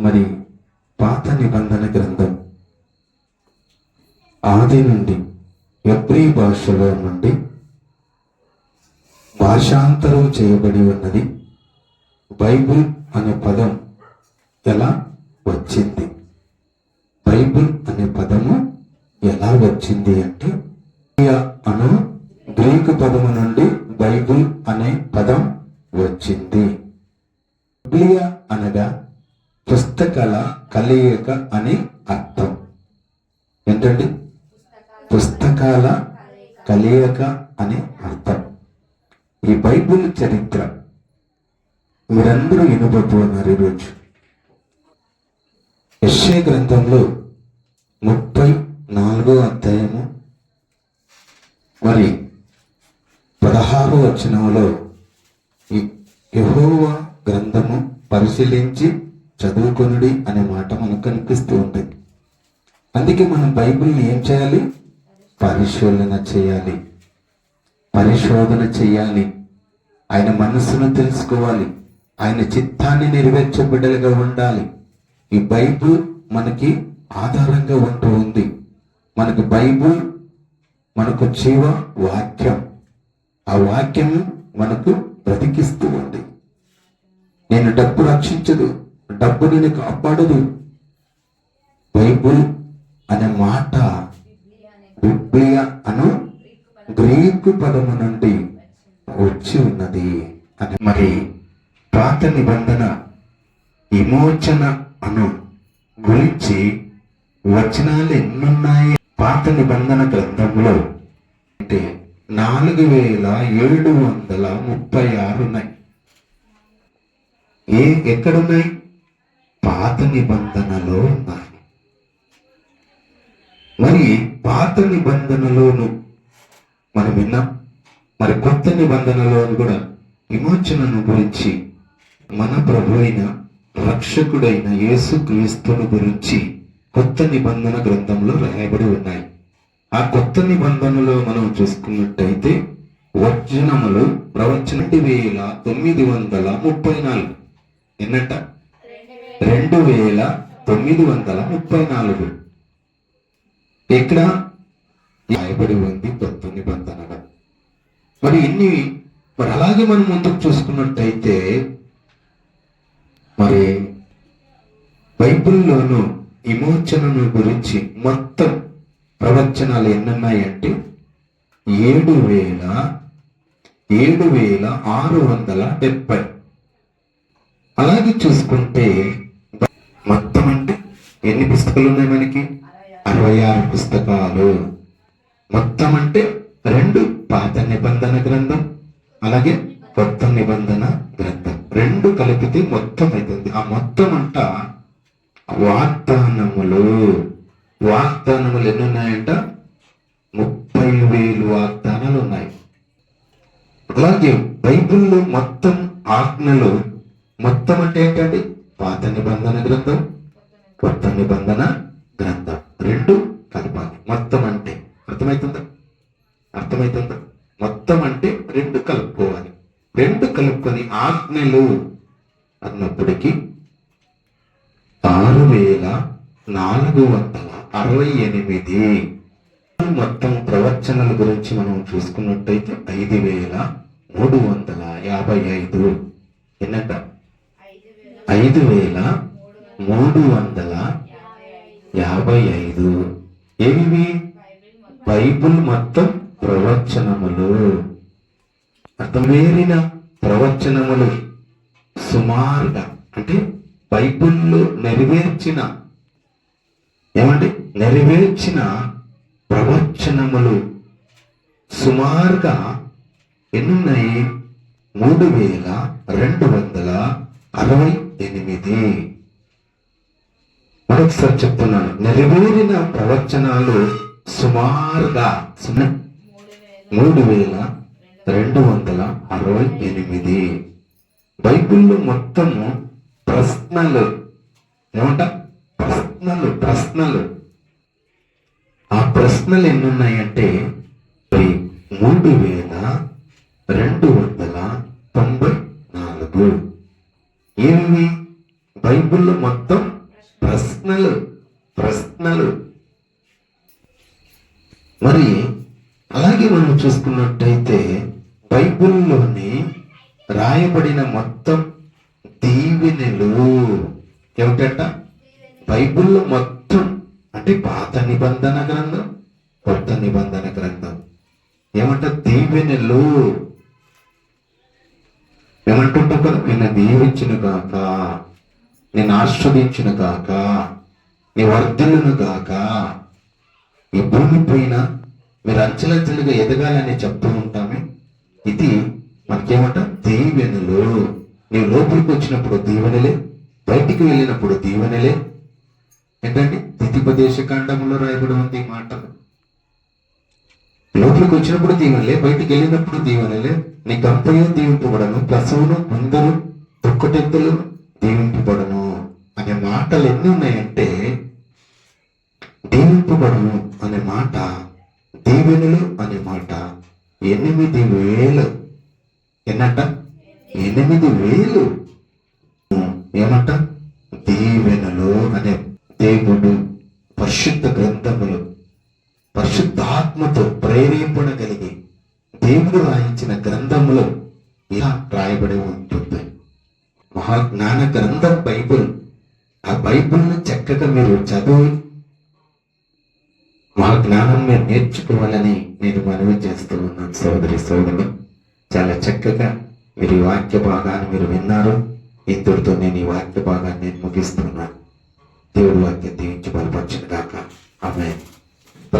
మరి పాత నిబంధన గ్రంథం ఆది నుండి ఎబ్రి భాషలో నుండి భాషాంతరం చేయబడి ఉన్నది. బైబిల్ అనే పదం ఎలా వచ్చింది? బైబిల్ అనే పదము ఎలా వచ్చింది అంటే అను గ్రీకు పదము నుండి బైబిల్ అనే పదం వచ్చింది. బిబ్లియా అనగా పుస్తకాల కలయిక అని అర్థం. ఏంటండి? పుస్తకాల కలయిక అని అర్థం. ఈ బైబిల్ చరిత్ర మీరందరూ వినబోతున్నారు ఈరోజు. యెషయా గ్రంథంలో ముప్పై నాలుగో అధ్యాయము మరి పదహారో వచనంలో ఈ గ్రంథము పరిశీలించి చదువుకొనుడి అనే మాట మనకు కనిపిస్తూ ఉంటుంది అందుకే మనం బైబిల్ని ఏం చేయాలి? పరిశోధన చేయాలి. పరిశోధన చేయాలి. ఆయన మనస్సును తెలుసుకోవాలి. ఆయన చిత్తాన్ని నెరవేర్చే బిడ్డలుగా ఉండాలి. ఈ బైబుల్ మనకి ఆధారంగా ఉంటూ ఉంది. మనకు బైబుల్ మనకు జీవ వాక్యం. ఆ వాక్యం మనకు బ్రతికిస్తూ ఉంది. నేను డబ్బు రక్షించదు. డబ్బు కాపాడదు బైబుల్ అనే మాట బిబ్లియా అను గ్రీకు పదము నుండి వచ్చి ఉన్నది అని మరి పాత నిబంధన విమోచన అను గురించి వచనాలు ఎన్నున్నాయి? పాత నిబంధన గ్రంథంలో అంటే నాలుగు వేల ఏడు వందల ముప్పై ఆరు ఉన్నాయి. ఏ ఎక్కడున్నాయి? పాత నిబంధనలో ఉన్నాయి మరి పాత నిబంధనలోను మనం విన్నాం. మరి కొత్త నిబంధనలోను కూడా విమోచనను గురించి మన ప్రభు అయిన రక్షకుడైన యేసుక్రీస్తును గురించి కొత్త నిబంధన గ్రంథంలో రాయబడి ఉన్నాయి. ఆ కొత్త నిబంధనలో మనం చూసుకున్నట్టయితే వచనములు ప్రవచన వేల తొమ్మిది వందల ముప్పై నాలుగు. ఎన్నట రెండు వేల తొమ్మిది వందల ముప్పై నాలుగు. ఇక్కడ రాయబడి ఉంది కొత్త నిబంధనగా మరి ఇన్ని మరి అలాగే మనం ముందుకు చూసుకున్నట్టయితే మరి బైబిల్లోను విమోచనను గురించి మొత్తం ప్రవచనాలు ఎన్నున్నాయంటే ఏడు వేల ఏడు వేల ఆరు వందల డెబ్బై అలాగే చూసుకుంటే ఎన్ని పుస్తకాలు ఉన్నాయి మనకి? అరవై ఆరు పుస్తకాలు. మొత్తం అంటే రెండు పాత నిబంధన గ్రంథం అలాగే కొత్త నిబంధన గ్రంథం. రెండు కలిపితే మొత్తం అవుతుంది ఆ మొత్తం అంట వాగ్దానములు. వాగ్దానములు ఎన్ని ఉన్నాయంట ముప్పై వేలు వాగ్దానాలు ఉన్నాయి. అలాగే బైబిల్లో మొత్తం ఆజ్ఞలు మొత్తం అంటే ఏంటండి? పాత నిబంధన గ్రంథం కొత్త నిబంధన గ్రంథం. రెండు కలపాలి మొత్తం అంటే అర్థమవుతుందా అర్థమవుతుందా మొత్తం అంటే రెండు కలుపుకోవాలి. రెండు కలుపుకొని ఆజ్ఞలు అన్నప్పటికీ ఆరు వేల నాలుగు వందల అరవై ఎనిమిది. మొత్తం ప్రవచనాల గురించి మనం చూసుకున్నట్టయితే ఐదు వేల మూడు వందల యాభై ఐదు. ఎన్నట? ఐదు వేల మూడు వందల యాభై ఐదు. ఏవి బైబుల్ మొత్తం ప్రవచనములు. అర్థమేరిన ప్రవచనములు సుమారుగా అంటే బైబుల్లో నెరవేర్చిన ఏమండి? నెరవేర్చిన ప్రవచనములు సుమారుగా ఎన్నున్నాయి? మూడు వేల రెండు వందల అరవై ఎనిమిది. మరొకసారి చెప్తున్నాను. నెరవేరిన ప్రవచనాలు సుమారుగా సున్నా. మూడు వేల రెండు వందల అరవై ఎనిమిది. బైబిల్లో మొత్తము ప్రశ్నలు. ఏమంట ప్రశ్నలు ప్రశ్నలు. ఆ ప్రశ్నలు ఎన్ని ఉన్నాయంటే మూడు వేల రెండు వందల తొంభై నాలుగు. ఏమి బైబిల్లో మొత్తం ప్రశ్నలు ప్రశ్నలు. మరి అలాగే మనం చూసుకున్నట్టయితే బైబిల్లోని రాయబడిన మొత్తం దీవెనలు ఏమిటంట? బైబిల్లో మొత్తం అంటే పాత నిబంధన గ్రంథం కొత్త నిబంధన గ్రంథం. ఏమంట దీవెనలు? ఏమంటుంటాం కదా నిన్న దీవించిన కాక నేను ఆస్వాదించిన కాక నీ వర్ధులను గాక. ఈ భూమి పైన మీరు అంచెలంచెలుగా ఎదగాలని చెప్తూ ఉంటామే. ఇది మనకేమంట దీవెనలు. నీవు లోపలికి వచ్చినప్పుడు దీవెనలే బయటికి వెళ్ళినప్పుడు దీవెనలే. ఏంటంటే దితిపదేశ కాండంలో రాయబడి ఉంది ఈ మాటలు లోపలికి వచ్చినప్పుడు దీవెనలే బయటికి వెళ్ళినప్పుడు దీవెనలే. నీ గంపయు దీవింపబడను ప్రసవును ముందరు దుక్కటెత్తులు దీవింపబడను అనే మాటలు ఎన్ని ఉన్నాయంటే దీవింపబడును అనే మాట దీవెనలు అనే మాట ఎనిమిది వేలు. ఎన్నట? ఎనిమిది వేలు. ఏమంట? దీవెనలు అనే దేవుడు పరిశుద్ధ గ్రంథములు పరిశుద్ధాత్మతో ప్రేరేపణ కలిగి దేవుడు రాయించిన గ్రంథములో ఇలా రాయబడి ఉంటుంది. మహాజ్ఞాన గ్రంథం బైబుల్. ఆ బైబుల్ను చక్కగా మీరు చదివి మా జ్ఞానం మీరు నేర్చుకోవాలని నేను మనవి చేస్తూ ఉన్నాను సోదరి సోదరులు. చాలా చక్కగా మీరు ఈ వాక్య భాగాన్ని మీరు విన్నారు. ఇంతటితో నేను ఈ వాక్య భాగాన్ని నేను ముగిస్తున్నాను. దేవుడి వాక్యం దీవించి బలపరచిన దాకా అమ్మాయి